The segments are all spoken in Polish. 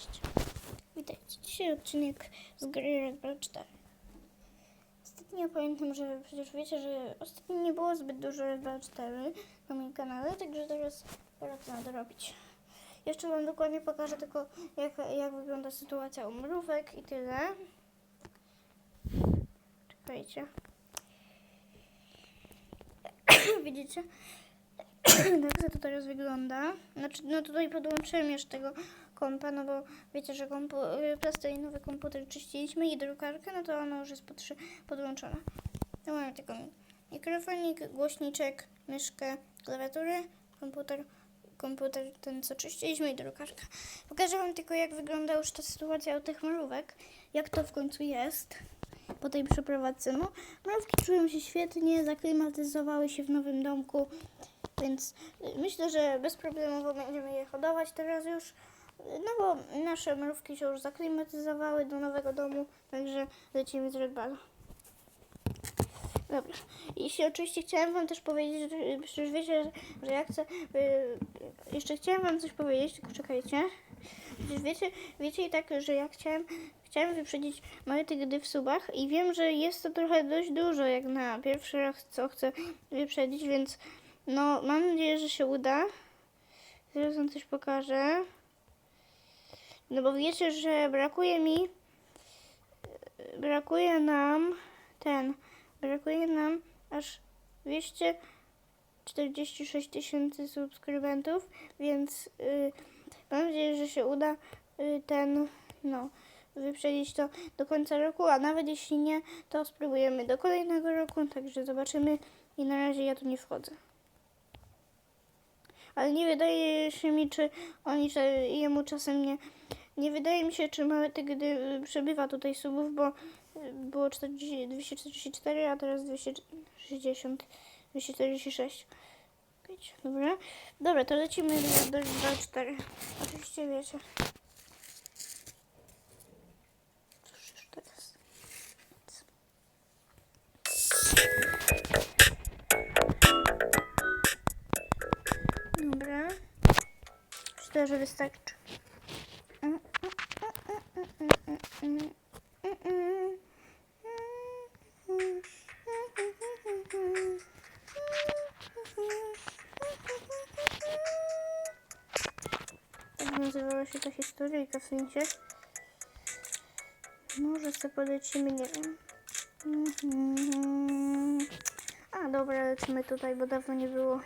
Cześć. Witajcie. Dzisiaj odcinek z gry Red Bull 4. Ostatnio pamiętam, że przecież wiecie, że ostatnio nie było zbyt dużo Red Bull 4 na moim kanale, także teraz pora to nadrobić. Jeszcze wam dokładnie pokażę tylko jak, jak wygląda sytuacja u mrówek i tyle. Czekajcie. Widzicie? tak to teraz wygląda. Znaczy, no tutaj podłączyłem jeszcze tego kompa, no bo wiecie, że kompu- y, plastelinowy komputer czyściliśmy i drukarkę, no to ono już jest podłączone. Tu mamy tylko mikrofonik, głośniczek, myszkę, klawiaturę, komputer, komputer ten co czyściliśmy i drukarkę. Pokażę wam tylko jak wygląda już ta sytuacja u tych mrówek, jak to w końcu jest po tej przeprowadzce. No, mrówki czują się świetnie, zaklimatyzowały się w nowym domku, więc y, myślę, że bezproblemowo będziemy je hodować teraz już. No bo nasze mrówki się już zaklimatyzowały do nowego domu, także lecimy z Red Bulla. Dobra. Jeśli oczywiście chciałem Wam też powiedzieć, że przecież wiecie, że, ja chcę. y, jeszcze chciałem Wam coś powiedzieć, tylko czekajcie. Wiecie, wiecie i tak, że ja chciałem, chciałem wyprzedzić moje tygdy w subach i wiem, że jest to trochę dość dużo, jak na pierwszy raz, co chcę wyprzedzić, więc no mam nadzieję, że się uda. Zaraz Wam coś pokażę. No bo wiecie, że brakuje mi, brakuje nam ten, brakuje nam aż 246 tysięcy subskrybentów, więc y, mam nadzieję, że się uda y, ten, no, wyprzedzić to do końca roku, a nawet jeśli nie, to spróbujemy do kolejnego roku, także zobaczymy i na razie ja tu nie wchodzę. Ale nie wydaje się mi, czy oni, czy jemu czasem nie, nie wydaje mi się, czy mały tygdy y, przebywa tutaj subów, bo y, było 40, 244, a teraz 260, 246. Wiecie, dobra. Dobra, to lecimy do, do, do 4. Oczywiście wiecie. Dobra. Myślę, że wystarczy. Jak nazywała się ta historyjka w sensie? Może sobie polecimy, nie wiem. A dobra, lecimy tutaj, bo dawno nie było.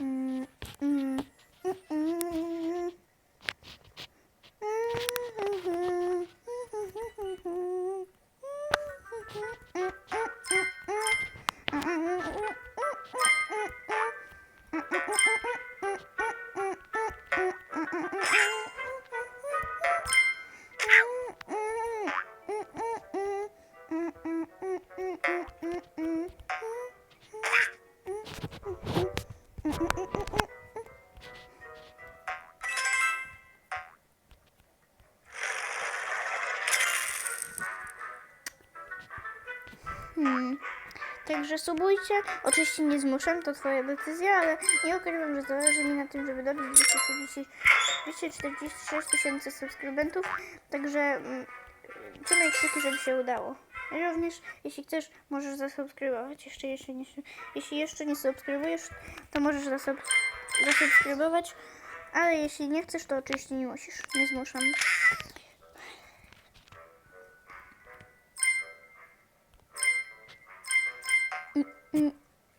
Mm, mm. Hmm. Także subujcie. Oczywiście nie zmuszam, to twoja decyzja, ale nie ukrywam, że zależy mi na tym, żeby dobić 240 246 tysięcy subskrybentów. Także mm, trzymaj kciuki, żeby się udało. I Również, jeśli chcesz, możesz zasubskrybować. Jeszcze, jeśli, nie, jeśli jeszcze nie subskrybujesz, to możesz zasub, zasubskrybować. Ale jeśli nie chcesz, to oczywiście nie musisz. Nie zmuszam.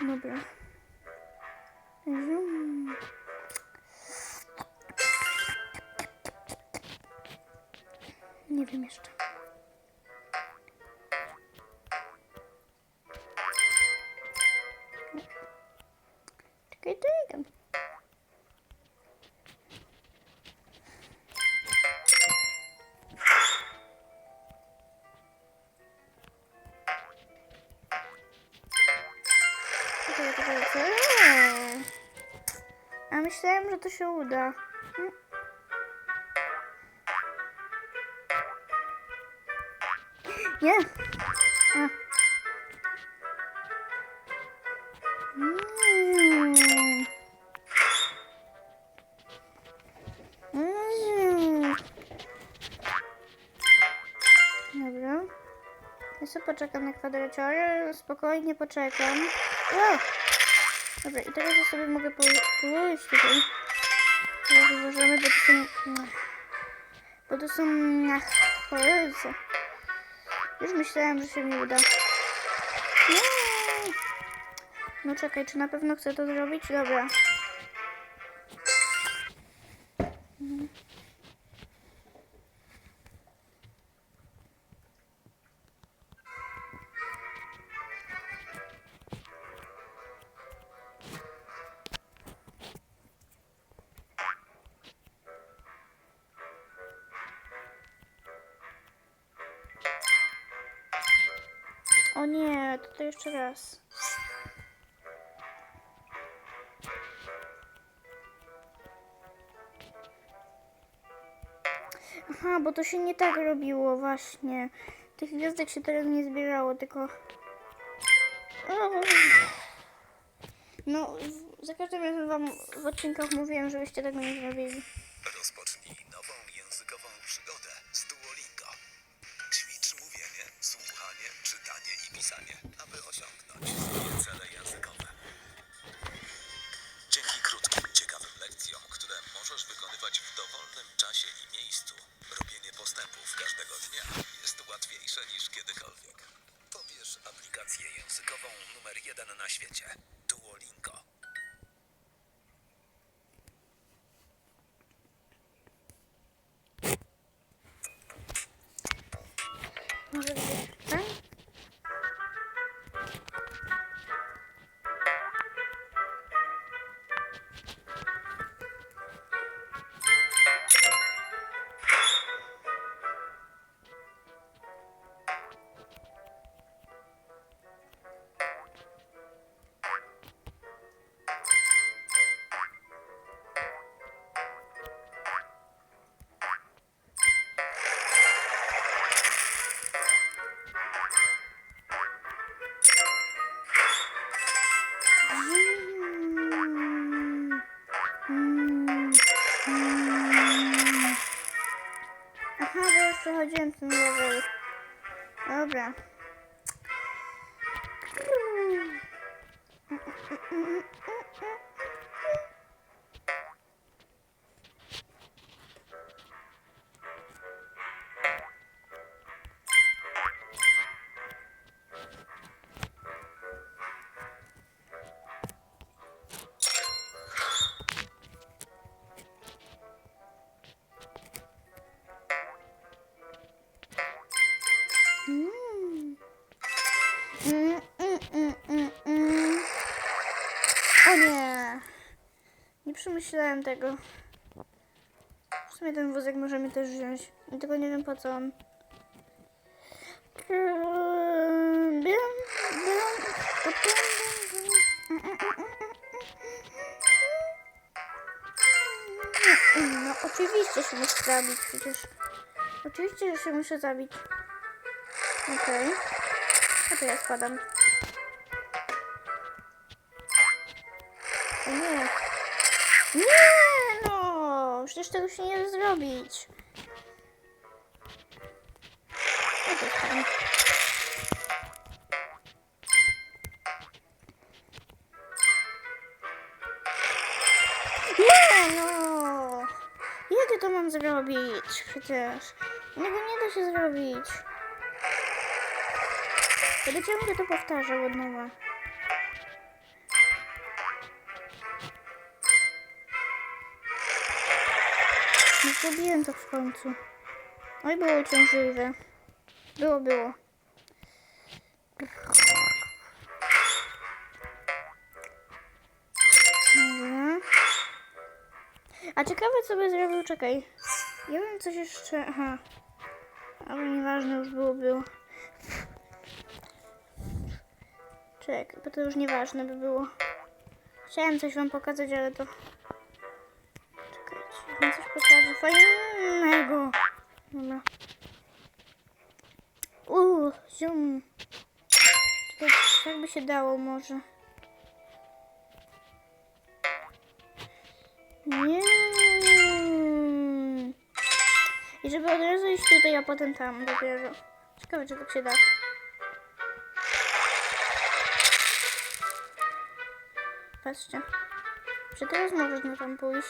Dobra. Zum. Nie wiem jeszcze. Czekaj, czekaj. A myślałem, że to się uda. Nie. Mm. Mm. Dobra. Ja sobie poczekam na kwadraciory. Spokojnie poczekam. O! Dobra, i teraz ja sobie mogę pój- pójść tutaj. Teraz uważamy, bo to są... Bo to są... Ach, Jezu. Już myślałam, że się nie uda. Nie. No czekaj, czy na pewno chcę to zrobić? Dobra. To, to jeszcze raz. Aha, bo to się nie tak robiło właśnie. Tych gwiazdek się teraz nie zbierało, tylko... No, za każdym razem wam w odcinkach mówiłem, żebyście tego nie zrobili. Dobra. przemyślałem tego. W sumie ten wózek możemy też wziąć. Tylko nie wiem po co on. No oczywiście się muszę zabić przecież. Oczywiście, że się muszę zabić. Okej. Okay. A to ja spadam. O nie, nie no! Przecież tego się nie da zrobić. Tam. Nie no! Jak ja to mam zrobić przecież? Tego nie da się zrobić. Będę ciągle to powtarzał od nowa. Zrobiłem to w końcu. Oj, było uciążliwe. Było, było. Dobra. A ciekawe co by zrobił, czekaj. Ja bym coś jeszcze, aha. Ale nieważne już było, było. Czekaj, bo to już nieważne by było. Chciałem coś wam pokazać, ale to... zium. Czekaj, by się dało może. Nie. I żeby od razu iść tutaj, a potem tam dopiero. Ciekawe, czy tak się da. Patrzcie. Czy teraz można tam pójść?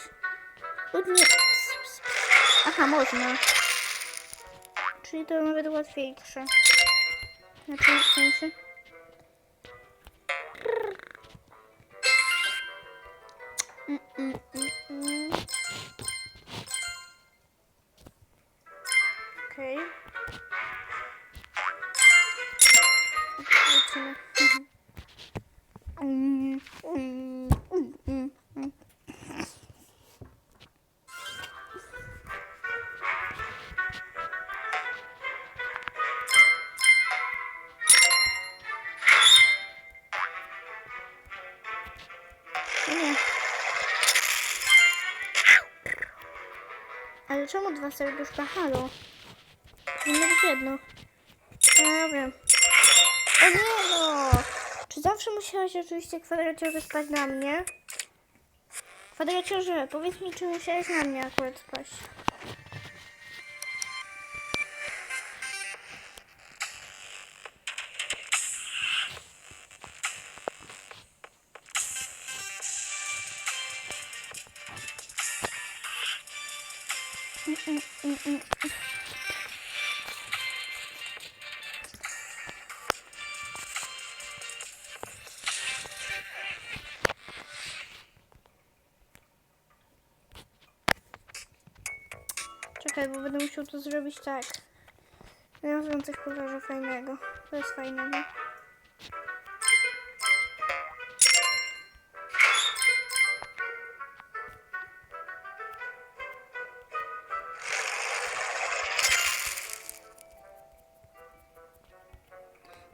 Lub nie. Aha, można. Czyli to nawet łatwiejsze. Mm, mm, mm, mm. Mhm. Mm, mm, czemu dwa serduszka? Halo. Powinno być jedno. Dobra. O nie no! Czy zawsze musiałaś oczywiście kwadraciorze spać na mnie? Kwadraciorze, powiedz mi, czy musiałeś na mnie akurat spać. Czekaj, bo będę musiał to zrobić tak. Ja wam coś pokażę fajnego. To jest fajnego.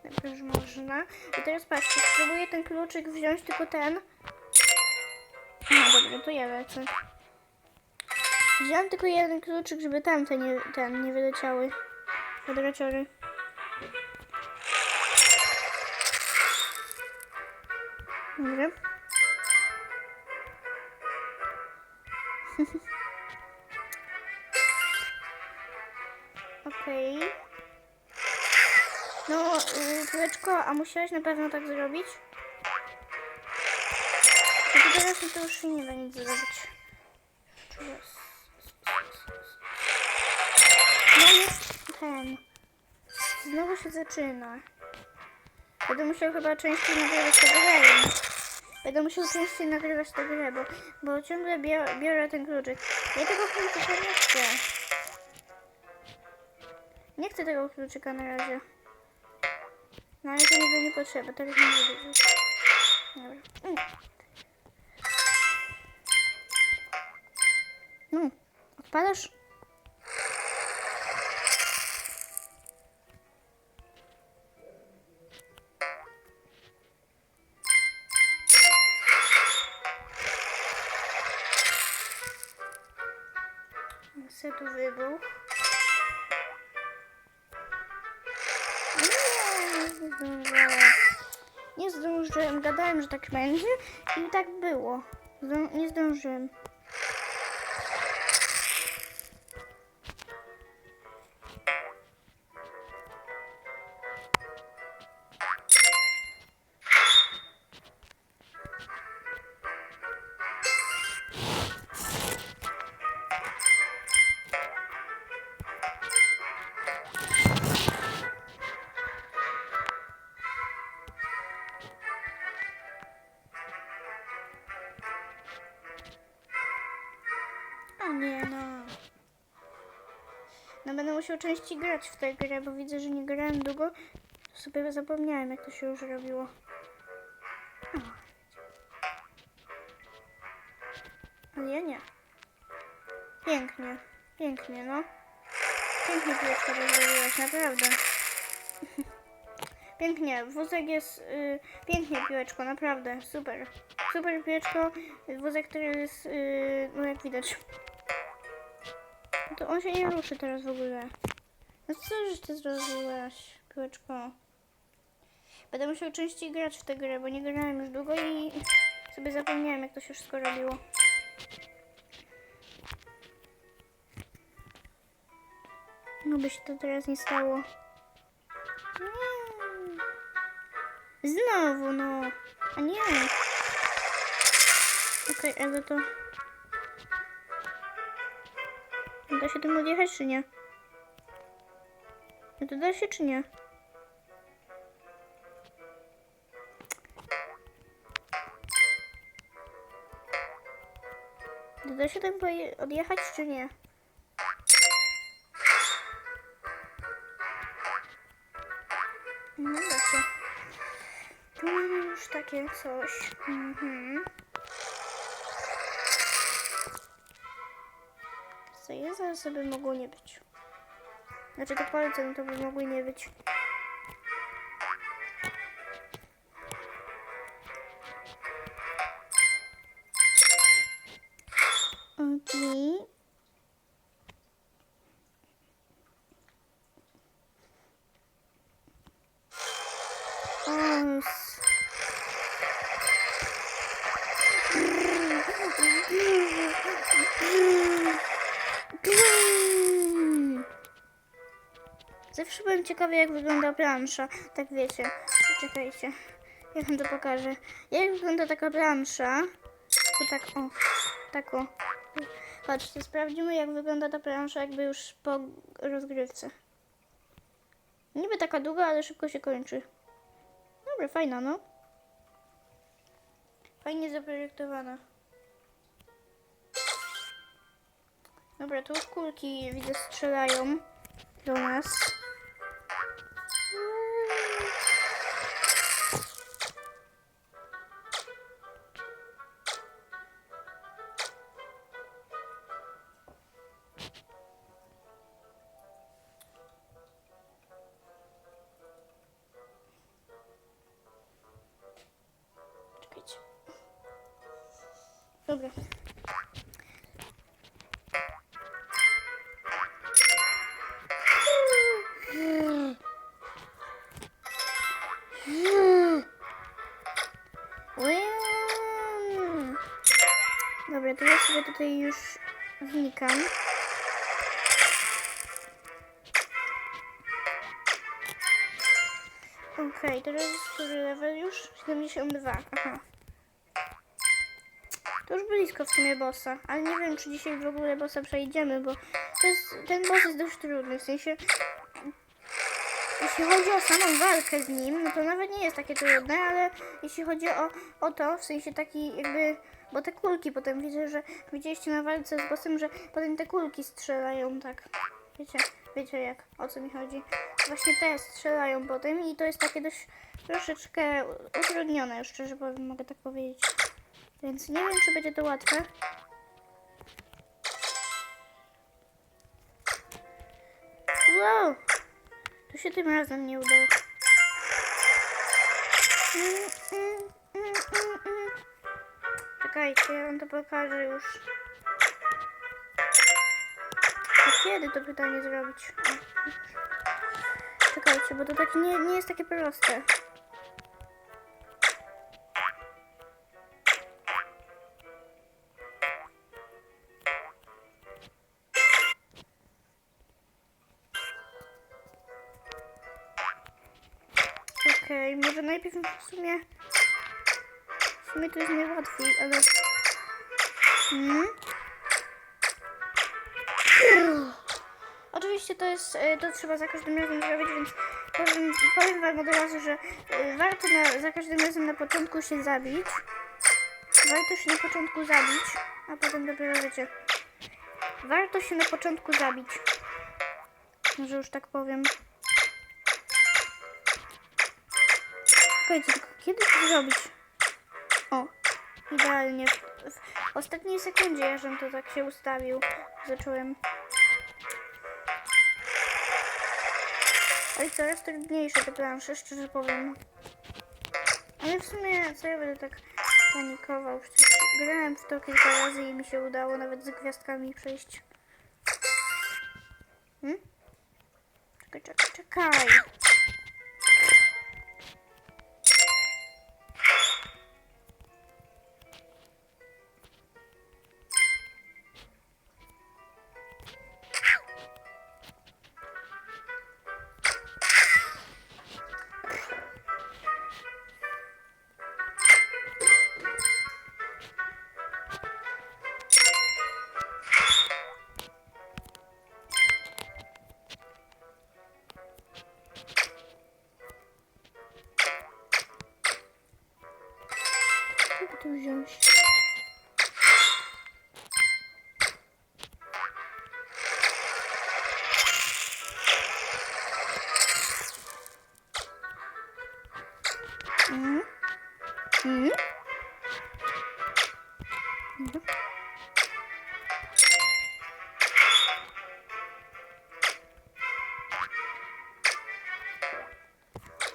Dobrze, już można. I teraz patrzcie, spróbuję ten kluczyk wziąć, tylko ten. No dobra, to ja lecę. Wziąłem tylko jeden kluczyk, żeby tamte nie, ten, nie wyleciały. Kwadraciory. Dobra. Kuleczko, a musiałeś na pewno tak zrobić? To teraz mi to już nie da nic zrobić. No jest ten. Znowu się zaczyna. Będę musiał chyba częściej nagrywać tę grę. Będę musiał częściej nagrywać tę grę, bo, bo ciągle biorę, biorę ten kluczyk. Ja tego kluczyka nie chcę. Nie chcę tego kluczyka na razie. Na razie mi go nie potrzeba, teraz nie będę. Dobra. Mm. No, odpadasz? Zdążyłem. Nie zdążyłem. Gadałem, że tak będzie i tak było. Nie zdążyłem. Będę musiał częściej grać w tę grę, bo widzę, że nie grałem długo. To sobie zapomniałem, jak to się już robiło. O. Ale ja nie. Pięknie. Pięknie, no. Pięknie piłeczka rozrobiłaś, naprawdę. Pięknie, wózek jest y, pięknie piłeczko, naprawdę, super. Super piłeczko, wózek, który jest, y, no jak widać. To on się nie ruszy teraz w ogóle. No co, żeś ty zrobiłaś, piłeczko? Będę musiał częściej grać w tę grę, bo nie grałem już długo i sobie zapomniałem, jak to się wszystko robiło. No by się to teraz nie stało. Znowu, no. A nie. Okej, ale to... Da się tym odjechać, czy nie? No to da się, czy nie? Da się tym odjechać, czy nie? No da się. Tu mamy już takie coś. Mhm. Co jest, ale sobie mogło nie być. Znaczy te palce, no to by mogły nie być. Ciekawy, jak wygląda plansza. Tak wiecie. Czekajcie. Ja wam to pokażę. Jak wygląda taka plansza? To tak, o. Tak o. Patrzcie, sprawdzimy, jak wygląda ta plansza, jakby już po rozgrywce. Niby taka długa, ale szybko się kończy. Dobra, fajna, no. Fajnie zaprojektowana. Dobra, tu kulki widzę strzelają do nas. Dobra. Dobra, to ja sobie tutaj już wnikam. Okej, teraz jest który level już? 72, aha. Blisko w sumie bossa, ale nie wiem, czy dzisiaj w ogóle bossa przejdziemy, bo jest, ten boss jest dość trudny, w sensie jeśli chodzi o samą walkę z nim, no to nawet nie jest takie trudne, ale jeśli chodzi o, o to, w sensie taki jakby, bo te kulki potem widzę, że widzieliście na walce z bossem, że potem te kulki strzelają tak, wiecie, wiecie jak, o co mi chodzi. Właśnie te strzelają potem i to jest takie dość troszeczkę utrudnione, szczerze powiem, mogę tak powiedzieć. Więc nie wiem, czy będzie to łatwe. Wow! To się tym razem nie udało. Czekajcie, ja wam to pokażę już. kiedy to pytanie zrobić? Czekajcie, bo to tak nie, nie jest takie proste. W sumie... W sumie to jest najłatwiej, ale... Hmm? Oczywiście to jest, e, to trzeba za każdym razem zrobić, więc powiem, powiem Wam od razu, że e, warto na, za każdym razem na początku się zabić. Warto się na początku zabić, a potem dopiero wiecie. Warto się na początku zabić. Może już tak powiem. Czekajcie, tylko kiedy to zrobić? O, idealnie. W, ostatniej sekundzie, żebym to tak się ustawił, zacząłem. Ale coraz trudniejsze te plansze, szczerze powiem. Ale w sumie, co ja będę tak panikował? Przecież grałem w to kilka razy i mi się udało nawet z gwiazdkami przejść. Hmm? Czekaj, czekaj, czekaj.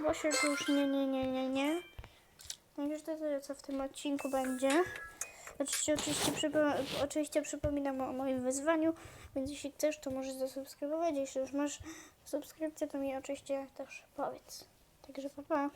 Bo się już nie, nie, nie, nie, nie. No już to tyle, co w tym odcinku będzie. Oczywiście, oczywiście, oczywiście przypominam o moim wyzwaniu, więc jeśli chcesz, to możesz zasubskrybować. Jeśli już masz subskrypcję, to mi oczywiście też powiedz. Także pa, pa.